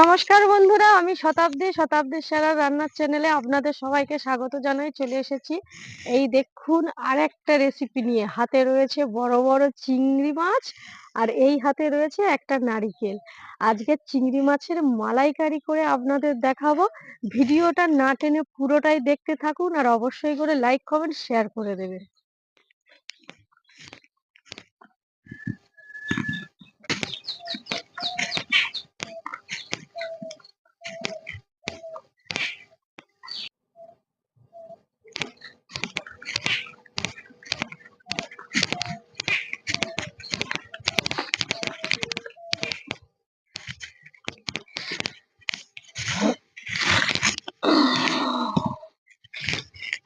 নমস্কার বন্ধুরা, আমি শতাব্দী, শতাব্দীর সেরা রান্নার চ্যানেলে আপনাদের সবাইকে স্বাগত জানাই, চলে এসেছি এই দেখুন আর একটা রেসিপি নিয়ে। হাতে রয়েছে বড় বড় চিংড়ি মাছ আর এই হাতে রয়েছে একটা নারিকেল। আজকে চিংড়ি মাছের মালাইকারি করে আপনাদের দেখাবো। ভিডিওটা না টেনে পুরোটাই দেখতে থাকুন আর অবশ্যই করে লাইক কমেন্ট শেয়ার করে দেবেন।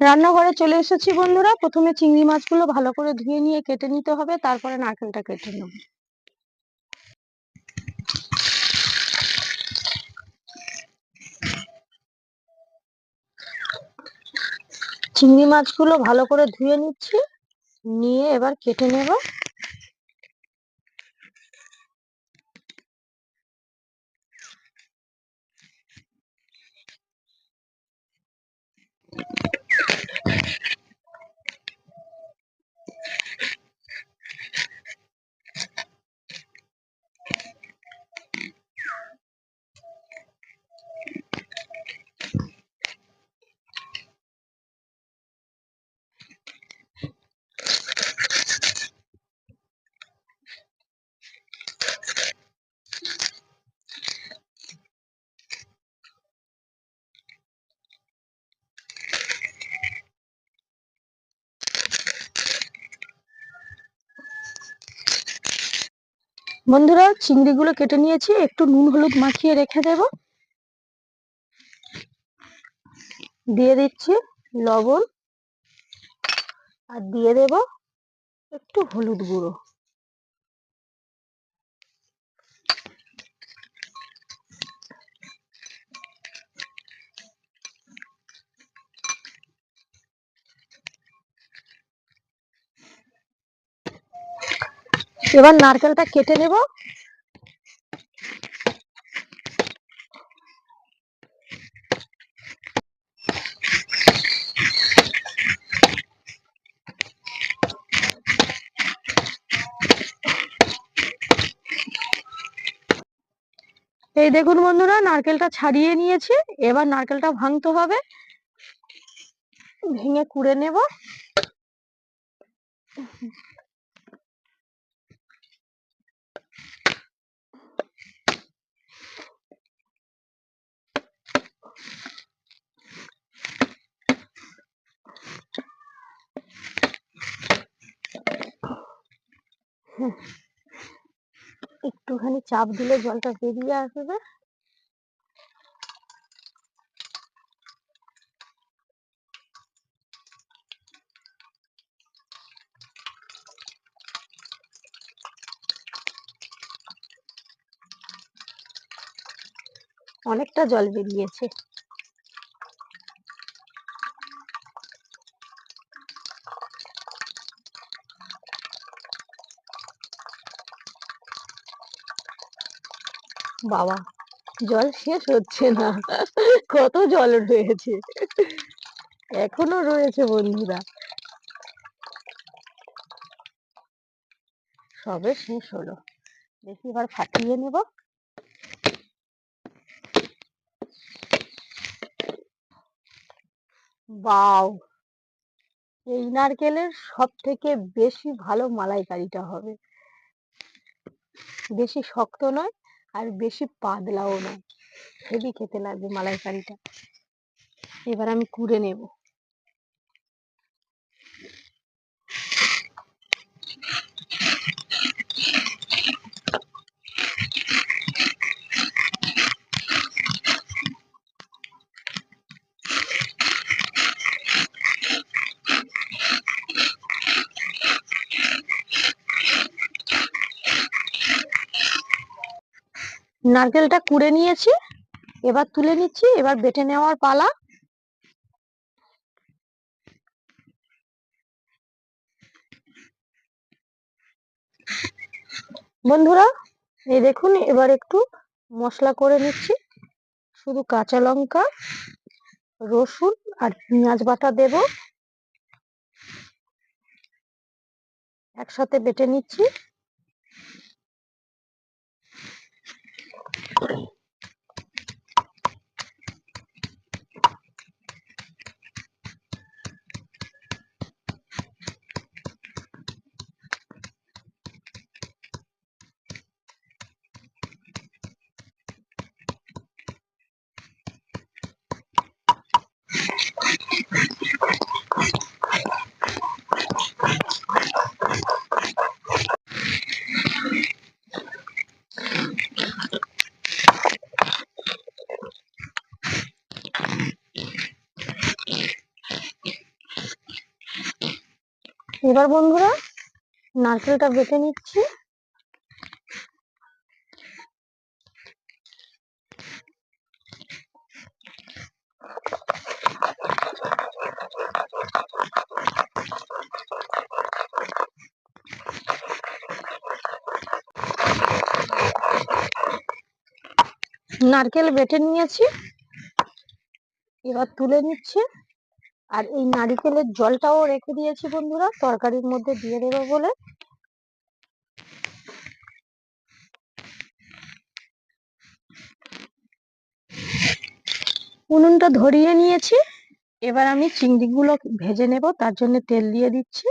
রান্নাঘরে চলে এসেছি বন্ধুরা। প্রথমে চিংড়ি মাছগুলো ভালো করে ধুয়ে নিয়ে কেটে নিতে হবে, তারপরে নারকেলটা কেটে নেব। চিংড়ি মাছগুলো ভালো করে ধুয়ে নিচ্ছি, নিয়ে এবার কেটে নেব। বন্ধুরা, চিংড়িগুলো কেটে নিয়েছি, একটু নুন হলুদ মাখিয়ে রেখে দেব। দিয়ে দিচ্ছি লবণ, আর দিয়ে দেব একটু হলুদ গুঁড়ো। এবার নারকেলটা কেটে নেব। এই দেখুন বন্ধুরা, নারকেলটা ছাড়িয়ে নিয়েছি। এবার নারকেলটা ভাঙতে হবে। ভেঙে কুড়ে নেব। একটুখানি চাপ দিলে জলটা বেরিয়ে আসবে। অনেকটা জল বেরিয়েছে। বাবা, জল শেষ হচ্ছে না। কত জল রয়েছে। এখনও রয়েছে বন্ধুরা। সবে শেষ হলো। দেখি এবার ফাটিয়ে নেব। বাও! এই নারকেলের সব থেকে বেশি ভালো মালাইকারিটা হবে। বেশি শক্ত নয় আর বেশি পাতলাও নয় হেভি খেতে লাগবে মালাইকারিটা। এবার আমি কুড়ে নেব। নারকেলটা কুড়ে নিয়েছি, এবার তুলে নিচ্ছি, এবার বেটে নেওয়ার পালা। বন্ধুরা, এই দেখুন, এবার একটু মশলা করে নিচ্ছি। শুধু কাঁচা লঙ্কা, রসুন আর পেঁয়াজ বাটা দেব। একসাথে বেটে নিচ্ছি। Thank you. এবার বন্ধুরা নারকেলটা বেটে নিচ্ছি। নারকেল বেটে নিয়েছি। এবার তুলে নিচ্ছি। আর এই নারিকেলের জলটাও রেখে দিয়েছি বন্ধুরা, তরকারির মধ্যে দিয়ে দেবো বলে। উনুনটা ধরিয়ে নিয়েছি, এবার আমি চিংড়িগুলো ভেজে নেব, তার জন্য তেল দিয়ে দিচ্ছি।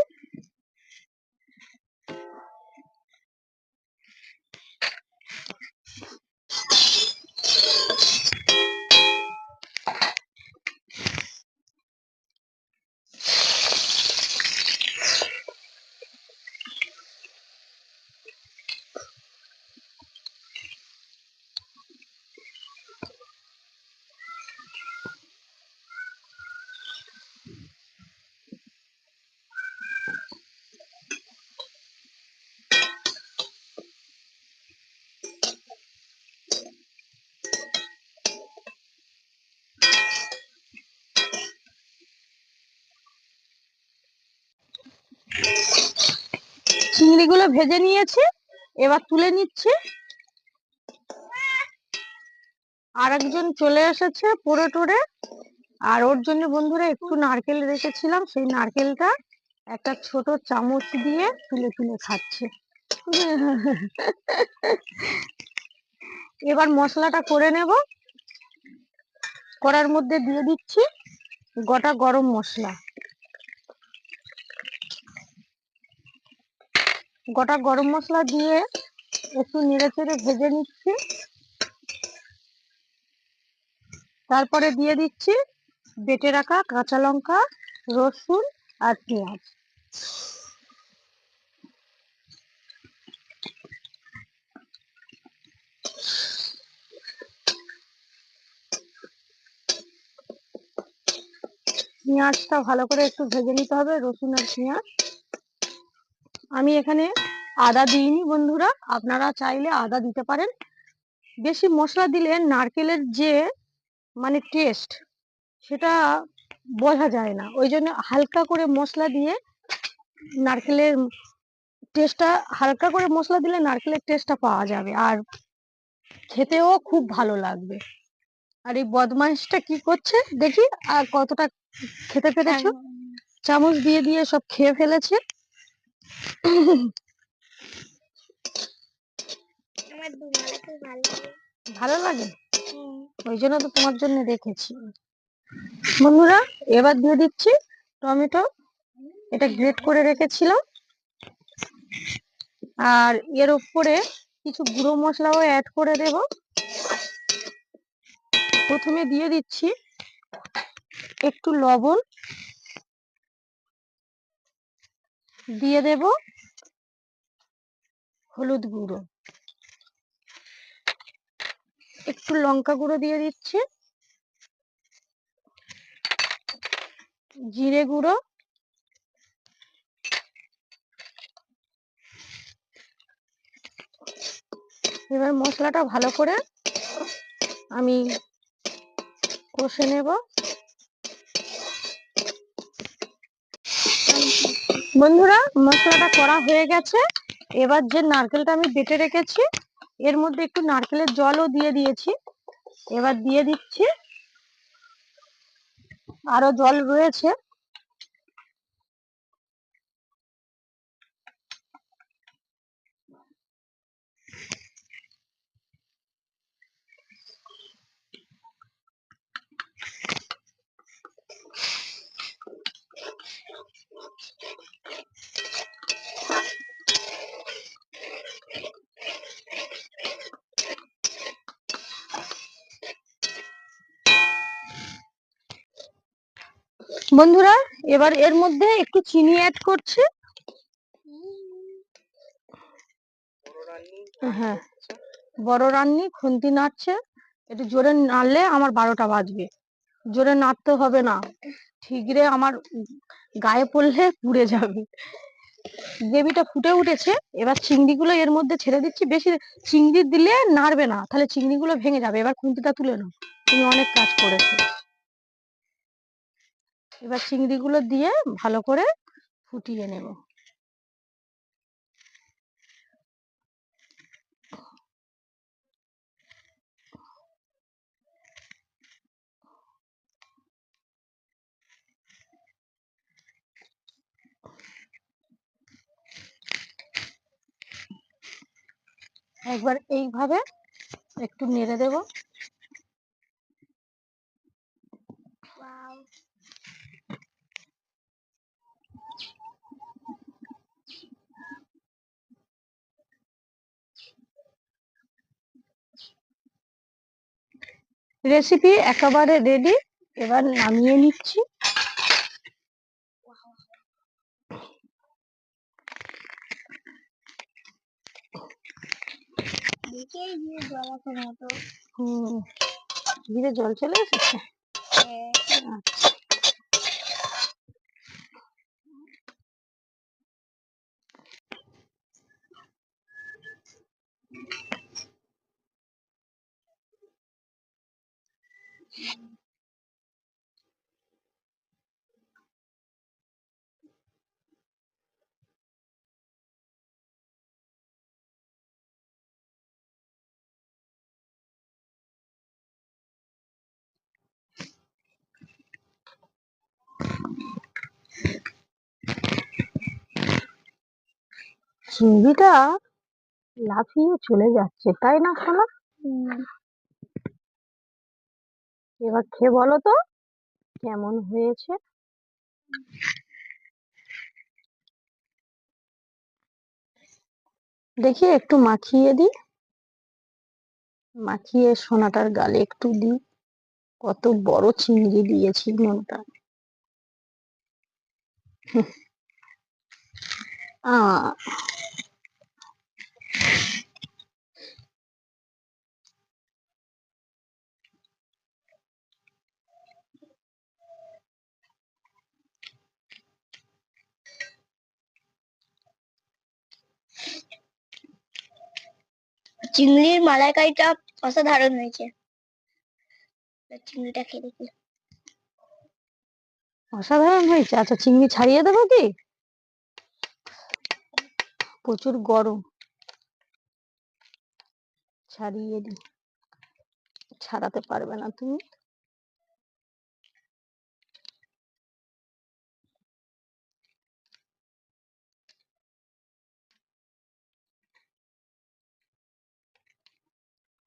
চিংড়িগুলো ভেজে নিয়েছি, এবার তুলে নিচ্ছি। আর একজন চলে এসেছে পড়ে টরে, আর ওর জন্য বন্ধুরা একটু নারকেল রেখেছিলাম, সেই নারকেলটা একটা ছোট চামচ দিয়ে তুলে তুলে খাচ্ছে। এবার মশলাটা করে নেব। করার মধ্যে দিয়ে দিচ্ছি গোটা গরম মশলা। গোটা গরম মশলা দিয়ে একটু নেড়ে চেড়ে ভেজে নিচ্ছি। তারপরে দিয়ে দিচ্ছি বেটে রাখা কাঁচা লঙ্কা, রসুন আর পেঁয়াজ। পেঁয়াজটা ভালো করে একটু ভেজে নিতে হবে, রসুন আর পেঁয়াজ। আমি এখানে আদা দিইনি বন্ধুরা। আপনারা চাইলে আদা দিতে পারেন। বেশি মশলা দিলে নারকেলের যে মানে টেস্ট সেটা বোঝা যায় না। ওই জন্য হালকা করে মশলা দিয়ে নারকেলের টেস্টটা হালকা করে মশলা দিলে নারকেলের টেস্টটা পাওয়া যাবে। আর খেতেও খুব ভালো লাগবে। আর এই বদমাইশটা কি করছে? দেখি আর কতটা খেতে পেরেছ? চামচ দিয়ে দিয়ে সব খেয়ে ফেলেছে। ভালো লাগে। ওই জন্য তো তোমার জন্য রেখেছি বন্ধুরা এবার দিয়ে দিচ্ছি টমেটো। এটা গ্রেট করে রেখেছিলাম। আর এর উপরে কিছু গুঁড়ো মশলাও অ্যাড করে দেব। প্রথমে দিয়ে দিচ্ছি একটু লবণ। দিয়ে দেব হলুদ গুঁড়ো। একটু লঙ্কা গুঁড়ো দিয়ে দিচ্ছি। জিরে গুঁড়ো। এবার মশলাটা ভালো করে আমি কষে নেব। বন্ধুরা, মশলাটা করা হয়ে গেছে। এবার যে নারকেলটা আমি বেটে রেখেছি, এর মধ্যে একটু নারকেলের জলও দিয়ে দিয়েছি। এবার দিয়ে দিচ্ছি। আরও জল রয়েছে। বন্ধুরা, এবার এর মধ্যে একটু চিনি অ্যাড করছি। হ্যাঁ বড় রান্নি, খুন্তি নাড়ছে। একটু জোরে নাড়লে আমার বারোটা বাজবে। জোরে নাড়তে হবে না। ঠিকরে আমার গায়ে পড়লে পুড়ে যাবে। গ্রেভিটা ফুটে উঠেছে। এবার চিংড়িগুলো এর মধ্যে ছেড়ে দিচ্ছি। বেশি চিংড়ি দিলে নাড়বে না। তাহলে চিংড়িগুলো ভেঙে যাবে। এবার খুন্তিটা তুলে নাও। তুমি অনেক কাজ করেছ। এবার চিংড়িগুলো দিয়ে ভালো করে ফুটিয়ে নেব। একবার এইভাবে একটু নেড়ে দেব। রেসিপি একেবারে রেডি এবার নামিয়ে নিচ্ছি। ধীরে জল চলে এসেছে? আচ্ছা। চিংড়িটা লাফিয়ে চলে যাচ্ছে, তাই না সোনা? এবার খেয়ে বলো তো, কেমন হয়েছে? দেখি একটু মাখিয়ে দি মাখিয়ে সোনাটার গালে একটু দিই। কত বড় চিংড়ি দিয়েছি মনটা। আহ চিংড়ির মালাইকারিটা অসাধারণ হয়েছে। চিংড়িটা খেয়ে দেখি। অসাধারণ হয়েছে। আচ্ছা চিংড়ি ছাড়িয়ে দেবো কি? প্রচুর গরম। ছাড়িয়ে দি। ছাড়াতে পারবে না তুমি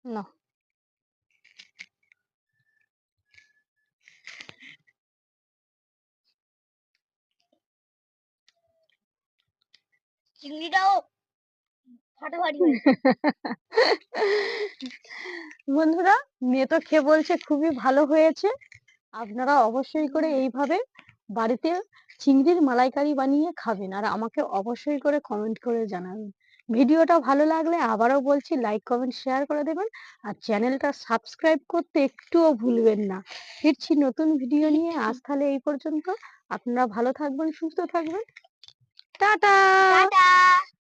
না চিংড়িটাও ফাটাফাটি বন্ধুরা মেয়ে তো খেয়ে বলছে খুবই ভালো হয়েছে। আপনারা অবশ্যই করে এইভাবে বাড়িতে চিংড়ির মালাইকারি বানিয়ে খাবেন আর আমাকে অবশ্যই করে কমেন্ট করে জানাবেন। ভিডিওটা ভালো লাগলে আবারও বলছি লাইক কমেন্ট শেয়ার করে দেবেন আর চ্যানেলটা সাবস্ক্রাইব করতে একটুও ভুলবেন না। ফিরছি নতুন ভিডিও নিয়ে। আজ তাহলে এই পর্যন্ত। আপনারা ভালো থাকবেন সুস্থ থাকবেন। Dadah. Dadah.